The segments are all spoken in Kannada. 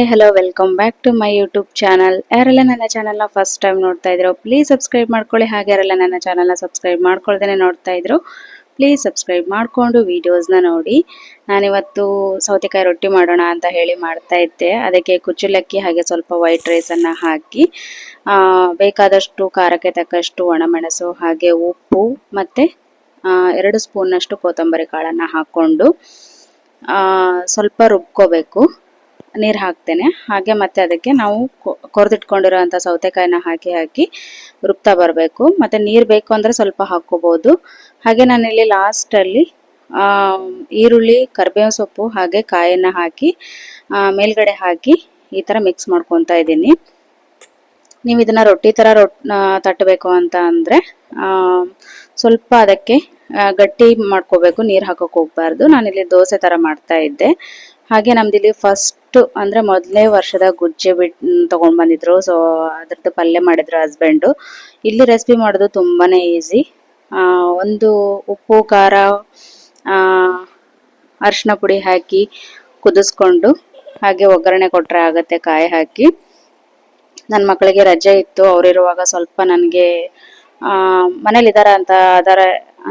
Hi hello welcome back to my YouTube channel ಯಾರೆಲ್ಲ ನನ್ನ ಚಾನಲ್ನ ಫಸ್ಟ್ ಟೈಮ್ ನೋಡ್ತಾ ಇದ್ರು ಪ್ಲೀಸ್ ಸಬ್ಸ್ಕ್ರೈಬ್ ಮಾಡ್ಕೊಳ್ಳಿ. ಹಾಗೆ ಯಾರೆಲ್ಲ ನನ್ನ ಚಾನಲ್ನ ಸಬ್ಸ್ಕ್ರೈಬ್ ಮಾಡ್ಕೊಳ್ದೇನೆ ನೋಡ್ತಾ ಇದ್ರು ಪ್ಲೀಸ್ ಸಬ್ಸ್ಕ್ರೈಬ್ ಮಾಡಿಕೊಂಡು ವೀಡಿಯೋಸ್ನ ನೋಡಿ. ನಾನಿವತ್ತು ಸೌತೆಕಾಯಿ ರೊಟ್ಟಿ ಮಾಡೋಣ ಅಂತ ಹೇಳಿ ಮಾಡ್ತಾ ಇದ್ದೆ. ಅದಕ್ಕೆ ಕುಚ್ಚಲಕ್ಕಿ ಹಾಗೆ ಸ್ವಲ್ಪ ವೈಟ್ ರೈಸನ್ನು ಹಾಕಿ ಬೇಕಾದಷ್ಟು ಖಾರಕ್ಕೆ ತಕ್ಕಷ್ಟು ಒಣಮೆಣಸು, ಹಾಗೆ ಉಪ್ಪು ಮತ್ತು ಎರಡು ಸ್ಪೂನ್ನಷ್ಟು ಕೊತ್ತಂಬರಿ ಕಾಳನ್ನು ಹಾಕ್ಕೊಂಡು ಸ್ವಲ್ಪ ರುಬ್ಕೋಬೇಕು. ನೀರು ಹಾಕ್ತೇನೆ. ಹಾಗೆ ಮತ್ತೆ ಅದಕ್ಕೆ ನಾವು ಕೊರೆದಿಟ್ಕೊಂಡಿರೋಂಥ ಸೌತೆಕಾಯಿನ ಹಾಕಿ ಹಾಕಿ ರುಬ್ತಾ ಬರಬೇಕು. ಮತ್ತು ನೀರು ಬೇಕು ಅಂದರೆ ಸ್ವಲ್ಪ ಹಾಕ್ಕೋಬೋದು. ಹಾಗೆ ನಾನಿಲ್ಲಿ ಲಾಸ್ಟಲ್ಲಿ ಈರುಳ್ಳಿ ಕರಿಬೇವು ಸೊಪ್ಪು ಹಾಗೆ ಕಾಯನ್ನು ಹಾಕಿ ಮೇಲ್ಗಡೆ ಹಾಕಿ ಈ ಥರ ಮಿಕ್ಸ್ ಮಾಡ್ಕೊತಾ ಇದ್ದೀನಿ. ನೀವು ಇದನ್ನು ರೊಟ್ಟಿ ಥರ ರೊಟ್ ತಟ್ಟಬೇಕು ಅಂತ ಅಂದರೆ ಸ್ವಲ್ಪ ಅದಕ್ಕೆ ಗಟ್ಟಿ ಮಾಡ್ಕೋಬೇಕು. ನೀರು ಹಾಕೋಕೆ ಹೋಗ್ಬಾರ್ದು. ನಾನಿಲ್ಲಿ ದೋಸೆ ಥರ ಮಾಡ್ತಾ ಇದ್ದೆ. ಹಾಗೆ ನಮ್ದಿಲ್ಲಿ ಫಸ್ಟ್ ಅಂದ್ರೆ ಮೊದಲನೇ ವರ್ಷದ ಗುಜ್ಜೆ ಬಿಟ್ ತಗೊಂಡ್ ಬಂದಿದ್ರು. ಸೊ ಅದ್ರದ್ದು ಪಲ್ಯ ಮಾಡಿದ್ರು ಹಸ್ಬೆಂಡು ಇಲ್ಲಿ ರೆಸಿಪಿ ಮಾಡೋದು ತುಂಬಾನೇ ಈಸಿ ಒಂದು ಉಪ್ಪು, ಖಾರ ಅರಿಶಿನ ಪುಡಿ ಹಾಕಿ ಕುದಿಸ್ಕೊಂಡು ಹಾಗೆ ಒಗ್ಗರಣೆ ಕೊಟ್ಟರೆ ಆಗುತ್ತೆ ಕಾಯಿ ಹಾಕಿ. ನನ್ನ ಮಕ್ಕಳಿಗೆ ರಜೆ ಇತ್ತು ಅವರಿರುವಾಗ ಸ್ವಲ್ಪ ನನಗೆ ಮನೇಲಿದ್ದಾರ ಅಂತ ಅದಾರ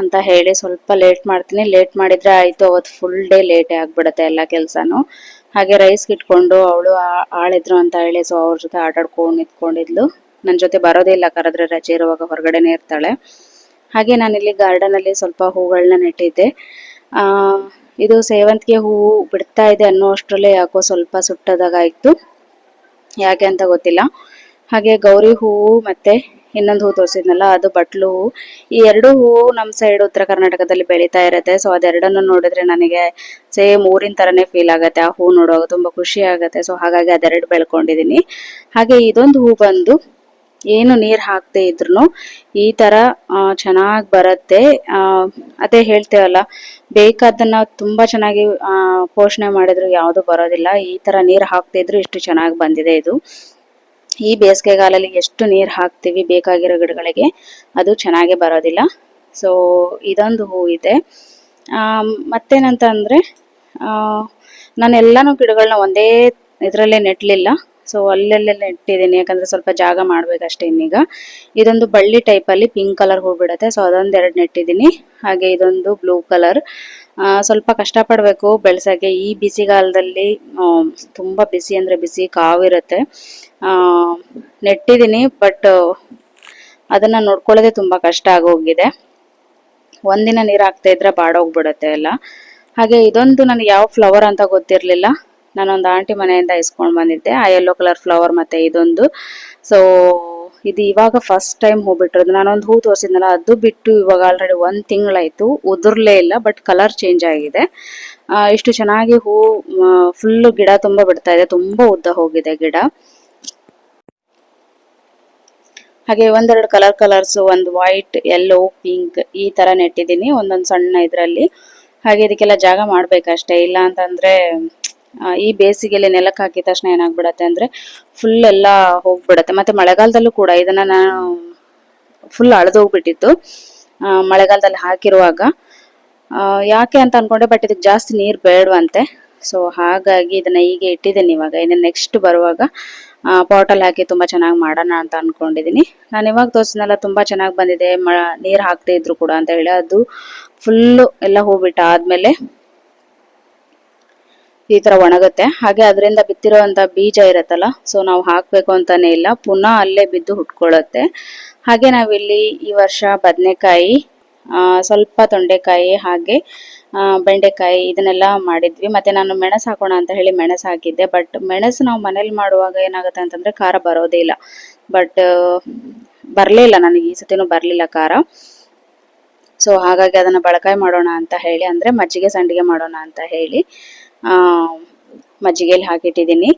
ಅಂತ ಹೇಳಿ ಸ್ವಲ್ಪ ಲೇಟ್ ಮಾಡ್ತೀನಿ. ಲೇಟ್ ಮಾಡಿದ್ರೆ ಆಯಿತು, ಅವತ್ತು ಫುಲ್ ಡೇ ಲೇಟೇ ಆಗಿಬಿಡುತ್ತೆ ಎಲ್ಲ ಕೆಲಸನೂ. ಹಾಗೆ ರೈಸ್ಗೆ ಇಟ್ಕೊಂಡು ಅವಳು ಆಳಿದ್ರು ಅಂತ ಹೇಳಿ ಸೊ ಅವ್ರ ಜೊತೆ ಆಟ ಆಡ್ಕೊಂಡು ನಿಂತ್ಕೊಂಡಿದ್ಲು. ನನ್ನ ಜೊತೆ ಬರೋದೇ ಇಲ್ಲ, ಕರೆದ್ರೆ ರಜೆ ಇರುವಾಗ ಹೊರಗಡೆನೇ ಇರ್ತಾಳೆ. ಹಾಗೆ ನಾನಿಲ್ಲಿ ಗಾರ್ಡನಲ್ಲಿ ಸ್ವಲ್ಪ ಹೂಗಳನ್ನ ನೆಟ್ಟಿದ್ದೆ. ಇದು ಸೇವಂತಿಗೆ ಹೂವು ಬಿಡ್ತಾ ಇದೆ ಅನ್ನೋ ಅಷ್ಟರಲ್ಲೇ ಯಾಕೋ ಸ್ವಲ್ಪ ಸುಟ್ಟದಾಗಾಯಿತು. ಯಾಕೆ ಅಂತ ಗೊತ್ತಿಲ್ಲ. ಹಾಗೆ ಗೌರಿ ಹೂವು ಮತ್ತೆ ಇನ್ನೊಂದು ಹೂ ತೋರಿಸಿದ್ನಲ್ಲ, ಅದು ಬಟ್ಲು. ಹೂ ಈ ಎರಡು ಹೂ ನಮ್ಮ ಸೈಡ್ ಉತ್ತರ ಕರ್ನಾಟಕದಲ್ಲಿ ಬೆಳೀತಾ ಇರುತ್ತೆ. ಸೊ ಅದೆರಡನ್ನು ನೋಡಿದ್ರೆ ನನಗೆ ಸೇಮ್ ಊರಿನ ಥರನೇ ಫೀಲ್ ಆಗುತ್ತೆ. ಆ ಹೂ ನೋಡುವಾಗ ತುಂಬಾ ಖುಷಿ ಆಗುತ್ತೆ. ಸೊ ಹಾಗಾಗಿ ಅದೆರಡು ಬೆಳ್ಕೊಂಡಿದ್ದೀನಿ ಹಾಗೆ ಇದೊಂದು ಹೂ ಬಂದು ಏನು ನೀರು ಹಾಕದೆ ಇದ್ರು ಈ ತರ ಚೆನ್ನಾಗಿ ಬರುತ್ತೆ. ಅದೇ ಹೇಳ್ತೇವಲ್ಲ ಬೇಕಾದನ್ನ ತುಂಬಾ ಚೆನ್ನಾಗಿ ಪೋಷಣೆ ಮಾಡಿದ್ರು ಯಾವುದು ಬರೋದಿಲ್ಲ. ಈ ತರ ನೀರು ಹಾಕ್ತಿದ್ರು ಇದ್ರು ಇಷ್ಟು ಚೆನ್ನಾಗಿ ಬಂದಿದೆ ಇದು. ಈ ಬೇಸಿಗೆಗಾಲಲ್ಲಿ ಎಷ್ಟು ನೀರು ಹಾಕ್ತೀವಿ ಬೇಕಾಗಿರೋ ಗಿಡಗಳಿಗೆ, ಅದು ಚೆನ್ನಾಗೇ ಬರೋದಿಲ್ಲ. ಸೊ ಇದೊಂದು ಹೂ ಇದೆ. ಮತ್ತೇನಂತ ಅಂದರೆ ನಾನು ಎಲ್ಲನೂ ಗಿಡಗಳನ್ನ ಒಂದೇ ಇದರಲ್ಲೇ ನೆಟ್ಟಲಿಲ್ಲ ಸೊ ಅಲ್ಲೆಲ್ಲೆಲ್ಲ ನೆಟ್ಟಿದ್ದೀನಿ ಯಾಕಂದ್ರೆ ಸ್ವಲ್ಪ ಜಾಗ ಮಾಡ್ಬೇಕಷ್ಟೇ ಇನ್ನೀಗ. ಇದೊಂದು ಬಳ್ಳಿ ಟೈಪಲ್ಲಿ ಪಿಂಕ್ ಕಲರ್ ಹೂ ಬಿಡುತ್ತೆ ಸೊ ಅದೊಂದು ಎರಡು ನೆಟ್ಟಿದ್ದೀನಿ. ಹಾಗೆ ಇದೊಂದು ಬ್ಲೂ ಕಲರ್ ಸ್ವಲ್ಪ ಕಷ್ಟಪಡಬೇಕು ಬೆಳೆಸೋಕ್ಕೆ. ಈ ಬಿಸಿಗಾಲದಲ್ಲಿ ತುಂಬ ಬಿಸಿ ಅಂದರೆ ಬಿಸಿ ಕಾವಿರುತ್ತೆ ನೆಟ್ಟಿದ್ದೀನಿ ಬಟ್ ಅದನ್ನು ನೋಡ್ಕೊಳ್ಳೋದೇ ತುಂಬ ಕಷ್ಟ ಆಗೋಗಿದೆ ಒಂದಿನ ನೀರು ಹಾಕ್ತಾ ಇದ್ರೆ ಬಾಡೋಗ್ಬಿಡುತ್ತೆ ಎಲ್ಲ. ಹಾಗೆ ಇದೊಂದು ನನಗೆ ಯಾವ ಫ್ಲವರ್ ಅಂತ ಗೊತ್ತಿರಲಿಲ್ಲ. ನಾನೊಂದು ಆಂಟಿ ಮನೆಯಿಂದ ಇಸ್ಕೊಂಡು ಬಂದಿದ್ದೆ. ಆ ಯೆಲ್ಲೋ ಕಲರ್ ಫ್ಲವರ್ ಮತ್ತೆ ಇದೊಂದು. ಸೊ ಇದು ಇವಾಗ ಫಸ್ಟ್ ಟೈಮ್ ಹೂ ಬಿಟ್ಟಿರೋದು. ನಾನೊಂದು ಹೂ ತೋರಿಸಿದ್ನಲ್ಲ, ಅದು ಬಿಟ್ಟು ಇವಾಗ ಆಲ್ರೆಡಿ ಒಂದು ತಿಂಗಳಾಯ್ತು. ಉದುರ್ಲೇ ಇಲ್ಲ ಬಟ್ ಕಲರ್ ಚೇಂಜ್ ಆಗಿದೆ. ಇಷ್ಟು ಚೆನ್ನಾಗಿ ಹೂ ಫುಲ್ಲು ಗಿಡ ತುಂಬ ಬಿಡ್ತಾ ಇದೆ. ತುಂಬ ಉದ್ದ ಹೋಗಿದೆ ಗಿಡ. ಹಾಗೆ ಒಂದೆರಡು ಕಲರ್ ಕಲರ್ಸ್ ಒಂದು ವೈಟ್ ಯೆಲ್ಲೋ ಪಿಂಕ್ ಈ ತರ ನೆಟ್ಟಿದ್ದೀನಿ. ಒಂದೊಂದು ಸಣ್ಣ ಇದರಲ್ಲಿ. ಹಾಗೆ ಇದಕ್ಕೆಲ್ಲ ಜಾಗ ಮಾಡ್ಬೇಕಷ್ಟೇ. ಇಲ್ಲ ಅಂತಂದ್ರೆ ಈ ಬೇಸಿಗೆಯಲ್ಲಿ ನೆಲಕ್ಕೆ ಹಾಕಿದ ತಕ್ಷಣ ಏನಾಗ್ಬಿಡತ್ತೆ ಅಂದ್ರೆ ಫುಲ್ ಎಲ್ಲ ಹೋಗ್ಬಿಡತ್ತೆ. ಮತ್ತೆ ಮಳೆಗಾಲದಲ್ಲೂ ಕೂಡ ಇದನ್ನ ನಾನು ಫುಲ್ ಅಳೆದೋಗ್ಬಿಟ್ಟಿತ್ತು ಮಳೆಗಾಲದಲ್ಲಿ ಹಾಕಿರುವಾಗ. ಯಾಕೆ ಅಂತ ಅನ್ಕೊಂಡೆ ಬಟ್ ಇದಕ್ಕೆ ಜಾಸ್ತಿ ನೀರು ಬೇಡವಂತೆ. ಸೊ ಹಾಗಾಗಿ ಇದನ್ನ ಹೀಗೆ ಇಟ್ಟಿದ್ದೀನಿ ಇವಾಗ. ಇನ್ನು ನೆಕ್ಸ್ಟ್ ಬರುವಾಗ ಪಾಟಲ್ಲಿ ಹಾಕಿ ತುಂಬ ಚೆನ್ನಾಗಿ ಮಾಡೋಣ ಅಂತ ಅನ್ಕೊಂಡಿದ್ದೀನಿ ನಾನು ಇವಾಗ ತೋರಿಸಿದ್ನೆಲ್ಲ, ತುಂಬ ಚೆನ್ನಾಗಿ ಬಂದಿದೆ. ಮ, ನೀರು ಹಾಕ್ದೇ ಇದ್ರು ಕೂಡ ಅಂತ ಹೇಳಿ, ಅದು ಫುಲ್ಲು ಎಲ್ಲ ಹೋಗ್ಬಿಟ್ಟ ಆದಮೇಲೆ ಈ ತರ ಒಣಗುತ್ತೆ. ಹಾಗೆ ಅದರಿಂದ ಬಿತ್ತಿರುವಂತ ಬೀಜ ಇರತ್ತಲ್ಲ ಸೊ ನಾವು ಹಾಕ್ಬೇಕು ಅಂತಾನೆ ಇಲ್ಲ. ಪುನಃ ಅಲ್ಲೇ ಬಿದ್ದು ಹುಟ್ಕೊಳ್ಳುತ್ತೆ. ಹಾಗೆ ನಾವಿಲ್ಲಿ ಈ ವರ್ಷ ಬದನೆಕಾಯಿ ಸ್ವಲ್ಪ ತೊಂಡೆಕಾಯಿ ಹಾಗೆ ಬೆಂಡೆಕಾಯಿ ಇದನ್ನೆಲ್ಲ ಮಾಡಿದ್ವಿ. ಮತ್ತೆ ನಾನು ಮೆಣಸು ಹಾಕೋಣ ಅಂತ ಹೇಳಿ ಮೆಣಸು ಹಾಕಿದ್ದೆ. ಬಟ್ ಮೆಣಸು ನಾವು ಮನೇಲಿ ಮಾಡುವಾಗ ಏನಾಗುತ್ತೆ ಅಂತಂದ್ರೆ ಖಾರ ಬರೋದೇ ಇಲ್ಲ. ಬಟ್ ಬರಲಿಲ್ಲ ನನಗೆ, ಈ ಸತಿನೂ ಬರಲಿಲ್ಲ ಖಾರ. ಸೊ ಹಾಗಾಗಿ ಅದನ್ನ ಬಳಕಾಯಿ ಮಾಡೋಣ ಅಂತ ಹೇಳಿ, ಅಂದ್ರೆ ಮಜ್ಜಿಗೆ ಸಂಡಿಗೆ ಮಾಡೋಣ ಅಂತ ಹೇಳಿ. ಮಜ್ಜಿಗೆಯಲ್ಲಿ ಹಾಕಿಟ್ಟಿದ್ದೀನಿ.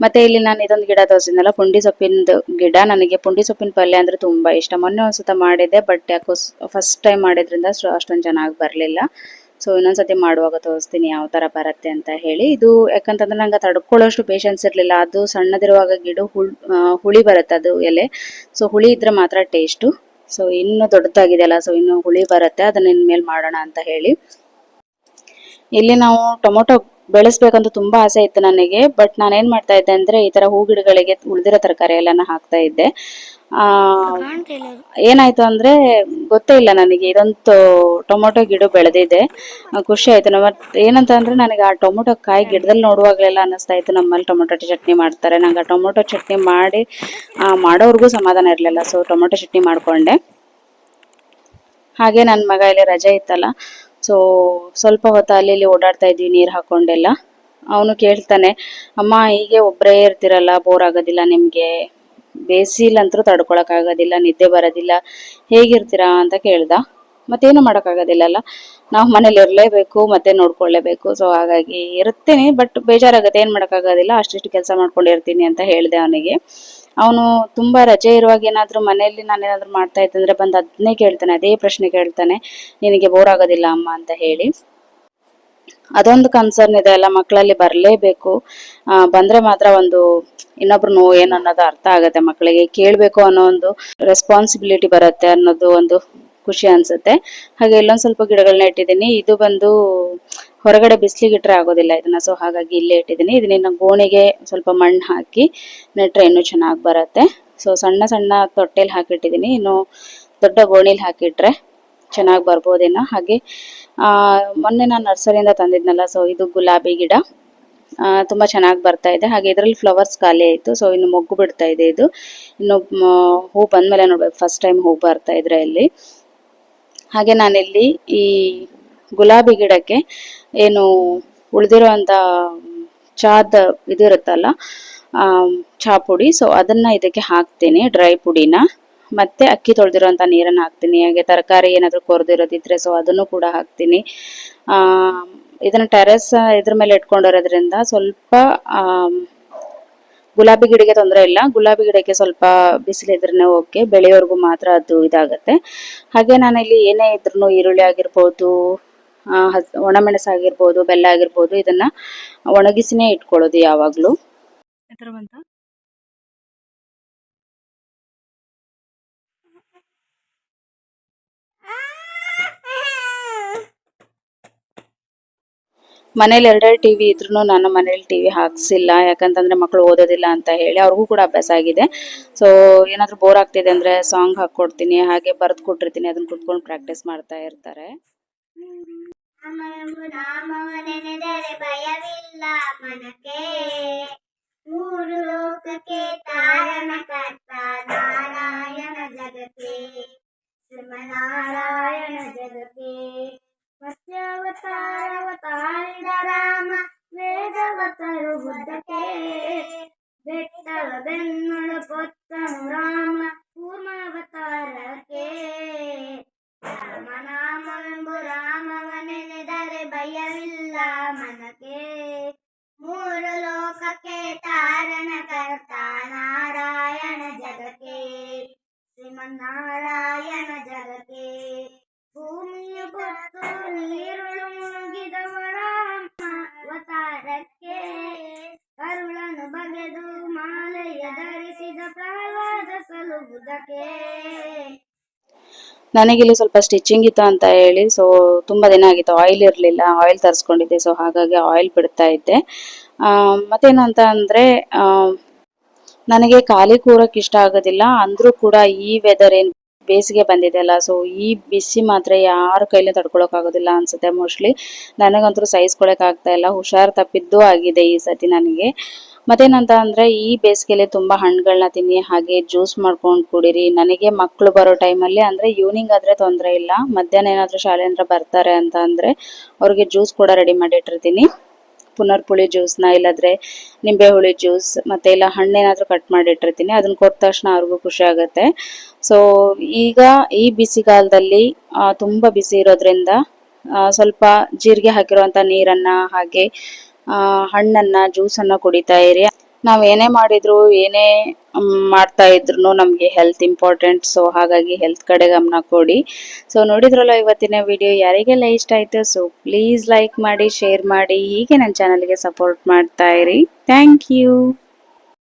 ಮತ್ತೆ ಇಲ್ಲಿ ನಾನು ಇದೊಂದು ಗಿಡ ತೋರಿಸಿದ್ನಲ್ಲ, ಪುಂಡಿ ಸೊಪ್ಪಿನದು ಗಿಡ. ನನಗೆ ಪುಂಡಿ ಸೊಪ್ಪಿನ ಪಲ್ಯ ಅಂದ್ರೆ ತುಂಬಾ ಇಷ್ಟ. ಮೊನ್ನೆ ಒಂದ್ಸತ ಮಾಡಿದ್ದೆ ಬಟ್ ಯಾಕೋ ಫಸ್ಟ್ ಟೈಮ್ ಮಾಡಿದ್ರಿಂದ ಅಷ್ಟು- ಅಷ್ಟೊಂದು ಚೆನ್ನಾಗಿ ಬರಲಿಲ್ಲ. ಸೊ ಇನ್ನೊಂದ್ಸತಿ ಮಾಡುವಾಗ ತೋರಿಸ್ತೀನಿ ಯಾವ ತರ ಬರುತ್ತೆ ಅಂತ ಹೇಳಿ. ಇದು ಯಾಕಂತಂದ್ರೆ ನಂಗೆ ತಡ್ಕೊಳ್ಳೋಷ್ಟು ಪೇಷನ್ಸ್ ಇರಲಿಲ್ಲ. ಅದು ಸಣ್ಣದಿರುವಾಗ ಗಿಡ ಹುಳ್ ಹುಳಿ ಬರುತ್ತೆ ಅದು ಎಲೆ. ಸೊ ಹುಳಿ ಇದ್ರೆ ಮಾತ್ರ ಟೇಸ್ಟು ಸೊ ಇನ್ನು ದೊಡ್ಡದಾಗಿದೆಯಲ್ಲ ಸೊ ಇನ್ನು ಹುಳಿ ಬರುತ್ತೆ. ಅದನ್ನ ಇನ್ಮೇಲೆ ಮಾಡೋಣ ಅಂತ ಹೇಳಿ. ಇಲ್ಲಿ ನಾವು ಟೊಮೊಟೊ ಬೆಳೆಸ್ಬೇಕಂತ ತುಂಬಾ ಆಸೆ ಇತ್ತು ನನಗೆ. ಬಟ್ ನಾನೇನ್ ಮಾಡ್ತಾ ಇದ್ದೆ ಅಂದ್ರೆ ಈ ತರ ಹೂ ಗಿಡಗಳಿಗೆ ಉಳಿದಿರೋ ತರಕಾರಿ ಎಲ್ಲಾನ ಹಾಕ್ತಾ ಇದ್ದೆ. ಆ ಏನಾಯ್ತು ಅಂದ್ರೆ ಗೊತ್ತೇ ಇಲ್ಲ ನನಗೆ. ಇದೊಂದು ಟೊಮೊಟೊ ಗಿಡ ಬೆಳೆದಿದೆ. ಖುಷಿ ಆಯ್ತು. ನಮ್ಮ ಏನಂತ ಅಂದ್ರೆ ನನಗೆ ಆ ಟೊಮೊಟೊ ಕಾಯಿ ಗಿಡದಲ್ಲಿ ನೋಡುವಾಗಲೆಲ್ಲ ಅನ್ನಿಸ್ತಾ ಇತ್ತು. ನಮ್ಮಲ್ಲಿ ಟೊಮೊಟೊ ಚಟ್ನಿ ಮಾಡ್ತಾರೆ. ನಂಗೆ ಆ ಟೊಮೊಟೊ ಚಟ್ನಿ ಮಾಡಿ ಆ, ಮಾಡೋರ್ಗೂ ಸಮಾಧಾನ ಇರಲಿಲ್ಲ. ಸೊ ಟೊಮೊಟೊ ಚಟ್ನಿ ಮಾಡ್ಕೊಂಡೆ. ಹಾಗೆ ನನ್ನ ಮಗ ಇಲ್ಲಿ ರಜೆ ಇತ್ತಲ್ಲ. ಸೊ ಸ್ವಲ್ಪ ಹೊತ್ತು ಅಲ್ಲಿ ಓಡಾಡ್ತಾ ಇದ್ವಿ, ನೀರು ಹಾಕೊಂಡೆಲ್ಲ. ಅವನು ಕೇಳ್ತಾನೆ, ಅಮ್ಮ, ಹೀಗೆ ಒಬ್ಬರೇ ಇರ್ತಿರಲ್ಲ ಬೋರ್ ಆಗೋದಿಲ್ಲ ನಿಮಗೆ. ಬೇಸಿಲಂತರೂ ತಡ್ಕೊಳಕ್ಕಾಗೋದಿಲ್ಲ, ನಿದ್ದೆ ಬರೋದಿಲ್ಲ. ಹೇಗಿರ್ತೀರಾ? ಅಂತ ಕೇಳ್ದ. ಮತ್ತೇನು ಮಾಡೋಕ್ಕಾಗೋದಿಲ್ಲಲ್ಲ ನಾವು ಮನೇಲಿ ಇರಲೇಬೇಕು, ಮತ್ತೆ ನೋಡ್ಕೊಳ್ಳೇಬೇಕು. ಸೊ ಹಾಗಾಗಿ ಇರ್ತೀನಿ ಬಟ್ ಬೇಜಾರಾಗುತ್ತೆ. ಏನು ಮಾಡೋಕ್ಕಾಗೋದಿಲ್ಲ. ಅಷ್ಟಿಷ್ಟು ಕೆಲಸ ಮಾಡ್ಕೊಂಡಿರ್ತೀನಿ ಅಂತ ಹೇಳಿದೆ ಅವನಿಗೆ. ಅವನು ತುಂಬಾ ರಜೆ ಇರುವಾಗ ಏನಾದರೂ ಮನೆಯಲ್ಲಿ ನಾನು ಮಾಡ್ತಾ ಇದ್ದಂದ್ರೆ ಬಂದು ಅದನ್ನೇ ಕೇಳ್ತಾನೆ, ಅದೇ ಪ್ರಶ್ನೆ ಕೇಳ್ತಾನೆ. ನಿನಗೆ ಬೋರ್ ಆಗೋದಿಲ್ಲ ಅಮ್ಮ ಅಂತ ಹೇಳಿ. ಅದೊಂದು ಕನ್ಸರ್ನ್ ಇದೆ ಅಲ್ಲ, ಮಕ್ಕಳಲ್ಲಿ ಬರಲೇಬೇಕು. ಬಂದ್ರೆ ಮಾತ್ರ ಒಂದು ಇನ್ನೊಬ್ರು ನೋವು ಏನು ಅನ್ನೋದು ಅರ್ಥ ಆಗುತ್ತೆ ಮಕ್ಕಳಿಗೆ. ಕೇಳಬೇಕು ಅನ್ನೋ ಒಂದು ರೆಸ್ಪಾನ್ಸಿಬಿಲಿಟಿ ಬರುತ್ತೆ ಅನ್ನೋದು ಒಂದು ಖುಷಿ ಅನ್ಸುತ್ತೆ. ಹಾಗೆ ಇಲ್ಲೊಂದು ಸ್ವಲ್ಪ ಗಿಡಗಳನ್ನ ಇಟ್ಟಿದ್ದೀನಿ. ಇದು ಬಂದು ಹೊರಗಡೆ ಬಿಸಿಲಿಗೆ ಇಟ್ಟರೆ ಆಗೋದಿಲ್ಲ ಇದನ್ನ. ಸೊ ಹಾಗಾಗಿ ಇಲ್ಲೇ ಇಟ್ಟಿದ್ದೀನಿ. ಇದನ್ನ ಗೋಣಿಗೆ ಸ್ವಲ್ಪ ಮಣ್ಣು ಹಾಕಿ ನೆಟ್ಟರೆ ಇನ್ನೂ ಚೆನ್ನಾಗಿ ಬರುತ್ತೆ. ಸೊ ಸಣ್ಣ ಸಣ್ಣ ತೊಟ್ಟೆಲಿ ಹಾಕಿಟ್ಟಿದ್ದೀನಿ. ಇನ್ನು ದೊಡ್ಡ ಗೋಣಿಲಿ ಹಾಕಿಟ್ರೆ ಚೆನ್ನಾಗಿ ಬರ್ಬೋದೇನೋ ಹಾಗೆ ಮೊನ್ನೆ ನಾನು ನರ್ಸರಿಯಿಂದ ತಂದಿದ್ನಲ್ಲ ಸೊ ಇದು ಗುಲಾಬಿ ಗಿಡ. ತುಂಬ ಚೆನ್ನಾಗಿ ಬರ್ತಾ ಇದೆ. ಹಾಗೆ ಇದರಲ್ಲಿ ಫ್ಲವರ್ಸ್ ಖಾಲಿ ಆಯಿತು. ಸೊ ಇನ್ನು ಮೊಗ್ಗು ಬಿಡ್ತಾ ಇದೆ ಇದು. ಇನ್ನು ಹೂ ಬಂದ್ಮೇಲೆ ನೋಡ್ಬೇಕು. ಫಸ್ಟ್ ಟೈಮ್ ಹೂ ಬರ್ತಾ ಇದ್ರೆ ಇಲ್ಲಿ. ಹಾಗೆ ನಾನಿಲ್ಲಿ ಈ ಗುಲಾಬಿ ಗಿಡಕ್ಕೆ ಏನು ಉಳಿದಿರುವಂತ ಚಾದ ಇದಿರುತ್ತಲ್ಲ ಚಹಾ ಪುಡಿ. ಸೊ ಅದನ್ನ ಇದಕ್ಕೆ ಹಾಕ್ತೀನಿ, ಡ್ರೈ ಪುಡಿನ. ಮತ್ತೆ ಅಕ್ಕಿ ತೊಳೆದಿರೋಂಥ ನೀರನ್ನು ಹಾಕ್ತೀನಿ. ಹಾಗೆ ತರಕಾರಿ ಏನಾದರೂ ಕೊರೆದಿರೋದಿದ್ರೆ ಸೊ ಅದನ್ನು ಕೂಡ ಹಾಕ್ತೀನಿ. ಇದನ್ನ ಟೆರೆಸ್ ಇದ್ರ ಮೇಲೆ ಇಟ್ಕೊಂಡಿರೋದ್ರಿಂದ ಸ್ವಲ್ಪ ಗುಲಾಬಿ ಗಿಡಕ್ಕೆ ತೊಂದರೆ ಇಲ್ಲ. ಗುಲಾಬಿ ಗಿಡಕ್ಕೆ ಸ್ವಲ್ಪ ಬಿಸಿಲಿದ್ರೆ ಓಕೆ ಬೆಳೆಯೋರ್ಗು ಮಾತ್ರ ಅದು ಇದಾಗತ್ತೆ. ಹಾಗೆ ನಾನಿಲ್ಲಿ ಏನೇ ಇದ್ರೂ ಈರುಳ್ಳಿ ಆಗಿರ್ಬೋದು ಒಣಮೆಣಸು ಆಗಿರ್ಬೋದು, ಬೆಲ್ಲ ಆಗಿರ್ಬೋದು, ಇದನ್ನ ಒಣಗಿಸಿನೇ ಇಟ್ಕೊಳ್ಳೋದು ಯಾವಾಗಲೂ. ಮನೇಲಿ ಎರಡೆರಡು ಟಿವಿ ಇದ್ರೂ ನಾನು ಮನೇಲಿ ಟಿವಿ ಹಾಕ್ಸಿಲ್ಲ, ಯಾಕಂತಂದ್ರೆ ಮಕ್ಕಳು ಓದೋದಿಲ್ಲ ಅಂತ ಹೇಳಿ ಅವ್ರಿಗೂ ಕೂಡ ಅಭ್ಯಾಸ ಆಗಿದೆ. ಸೊ ಏನಾದ್ರೂ ಬೋರ್ ಆಗ್ತಿದೆ ಅಂದ್ರೆ ಸಾಂಗ್ ಹಾಕೊಡ್ತೀನಿ, ಹಾಗೆ ಬರೆದು ಕೊಟ್ಟಿರ್ತೀನಿ, ಅದನ್ನ ಕುತ್ಕೊಂಡು ಪ್ರಾಕ್ಟೀಸ್ ಮಾಡ್ತಾ ಇರ್ತಾರೆ. ಭಯವಿಲ್ಲ ಮೂರು ಲೋಕಕ್ಕೆ ತಾರಣಕರ್ತ ನಾರಾಯಣ ಜಗಕ್ಕೆ ಶ್ರೀಮನಾರಾಯಣ ಜಗಕ್ಕೆ ಮತ್ಸ್ಯಾವತಾರವ ತಾಳಿದ ರಾಮ ವೇದವತರು ಬುದ್ಧಕ್ಕೆ ಬೆಟ್ಟವ ಬೆನ್ನಳು ಪೊತ್ತನು ರಾಮ ಕೂರ್ಮಾವತಾರಕ್ಕೆ. ರಾಮನಾಮವೆಂಬು ರಾಮವ ನೆನೆದರೆ ಭಯವಿಲ್ಲ ಮನಕ್ಕೆ. ಮೂರು ಲೋಕಕ್ಕೆ ತಾರಣ ಕರ್ತ ನಾರಾಯಣ ಜಗಕ್ಕೆ, ಶ್ರೀಮನ್ನಾರಾಯಣ ಜಗಕ್ಕೆ. ಭೂಮಿಯ ಕೊಟ್ಟು ನೀರುಳು ಮುಳುಗಿದವರ ಕರುಳನು ಬಗೆದು ಮಾಲೆಯ ಧರಿಸಿದ ಪ್ರಹ್ಲಾದ ಸಲುವುದಕ್ಕೆ ನನಗಿಲ್ಲಿ ಸ್ವಲ್ಪ ಸ್ಟಿಚಿಂಗ್ ಇತ್ತು ಅಂತ ಹೇಳಿ ಸೊ ತುಂಬಾ ದಿನ ಆಗಿತ್ತು. ಆಯಿಲ್ ಇರಲಿಲ್ಲ ಆಯಿಲ್ ತರಿಸ್ಕೊಂಡಿದ್ದೆ ಸೊ ಹಾಗಾಗಿ ಆಯಿಲ್ ಬಿಡ್ತಾ ಇದ್ದೆ. ಆ, ಮತ್ತೇನು ಅಂತ ಅಂದ್ರೆ ನನಗೆ ಖಾಲಿ ಕೂರಕ್ಕೆ ಇಷ್ಟ ಆಗೋದಿಲ್ಲ ಅಂದರೂ ಕೂಡ ಈ ವೆದರ್ ಏನ್ ಬೇಸಿಗೆ ಬಂದಿದೆ ಅಲ್ಲ ಸೊ ಈ ಬಿಸಿ ಮಾತ್ರ ಯಾರ ಕೈಲಿ ತಡ್ಕೊಳಕ್ ಆಗೋದಿಲ್ಲ ಅನ್ಸುತ್ತೆ ಮೋಸ್ಟ್ಲಿ ನನಗಂತೂ ಸಹಿಸ್ಕೊಳಕ್ ಆಗ್ತಾ ಇಲ್ಲ, ಹುಷಾರ್ ತಪ್ಪಿದ್ದು ಆಗಿದೆ ಈ ಸತಿ ನನಗೆ. ಮತ್ತೇನಂತ ಅಂದ್ರೆ ಈ ಬೇಸಿಗೆಲಿ ತುಂಬಾ ಹಣ್ಣುಗಳನ್ನ ತಿನ್ನಿ, ಹಾಗೆ ಜ್ಯೂಸ್ ಮಾಡ್ಕೊಂಡು ಕುಡೀರಿ. ನನಗೆ ಮಕ್ಕಳು ಬರೋ ಟೈಮಲ್ಲಿ ಅಂದ್ರೆ ಈವ್ನಿಂಗ್ ಆದ್ರೆ ತೊಂದರೆ ಇಲ್ಲ, ಮಧ್ಯಾಹ್ನ ಏನಾದರೂ ಶಾಲೆಯಿಂದ ಬರ್ತಾರೆ ಅಂತ ಅಂದ್ರೆ ಅವ್ರಿಗೆ ಜ್ಯೂಸ್ ಕೂಡ ರೆಡಿ ಮಾಡಿಟ್ಟಿರ್ತೀನಿ. ಪುನರ್ಪುಳಿ ಜ್ಯೂಸ್ನ ಇಲ್ಲದ್ರೆ ನಿಂಬೆ ಹುಳಿ ಜ್ಯೂಸ್ ಮತ್ತೆ ಇಲ್ಲ ಹಣ್ಣೇನಾದರೂ ಕಟ್ ಮಾಡಿಟ್ಟಿರ್ತೀನಿ. ಅದನ್ನ ಕೊಟ್ಟ ತಕ್ಷಣ ಅವ್ರಿಗೂ ಖುಷಿ ಆಗುತ್ತೆ. ಸೊ ಈಗ ಈ ಬಿಸಿಗಾಲದಲ್ಲಿ ತುಂಬ ಬಿಸಿ ಇರೋದ್ರಿಂದ ಸ್ವಲ್ಪ ಜೀರಿಗೆ ಹಾಕಿರುವಂತ ನೀರನ್ನ ಹಾಗೆ ಹಣ್ಣನ್ನು ಹಣ್ಣನ್ನ ಜ್ಯೂಸನ್ನ ಕುಡಿತಾ ಇರಿ. ನಾವು ಏನೇ ಮಾಡಿದ್ರು, ಏನೇ ಮಾಡ್ತಾ ಇದ್ರು ನಮ್ಗೆ ಹೆಲ್ತ್ ಇಂಪಾರ್ಟೆಂಟ್ ಸೊ ಹಾಗಾಗಿ ಹೆಲ್ತ್ ಕಡೆ ಗಮನ ಕೊಡಿ. ಸೊ ನೋಡಿದ್ರಲ್ಲ ಇವತ್ತಿನ ವಿಡಿಯೋ ಯಾರಿಗೆಲ್ಲ ಇಷ್ಟ ಆಯ್ತು? ಸೊ ಪ್ಲೀಸ್ ಲೈಕ್ ಮಾಡಿ ಶೇರ್ ಮಾಡಿ, ಹೀಗೆ ನನ್ನ ಚಾನಲ್ಗೆ ಸಪೋರ್ಟ್ ಮಾಡ್ತಾ ಇರಿ. Thank you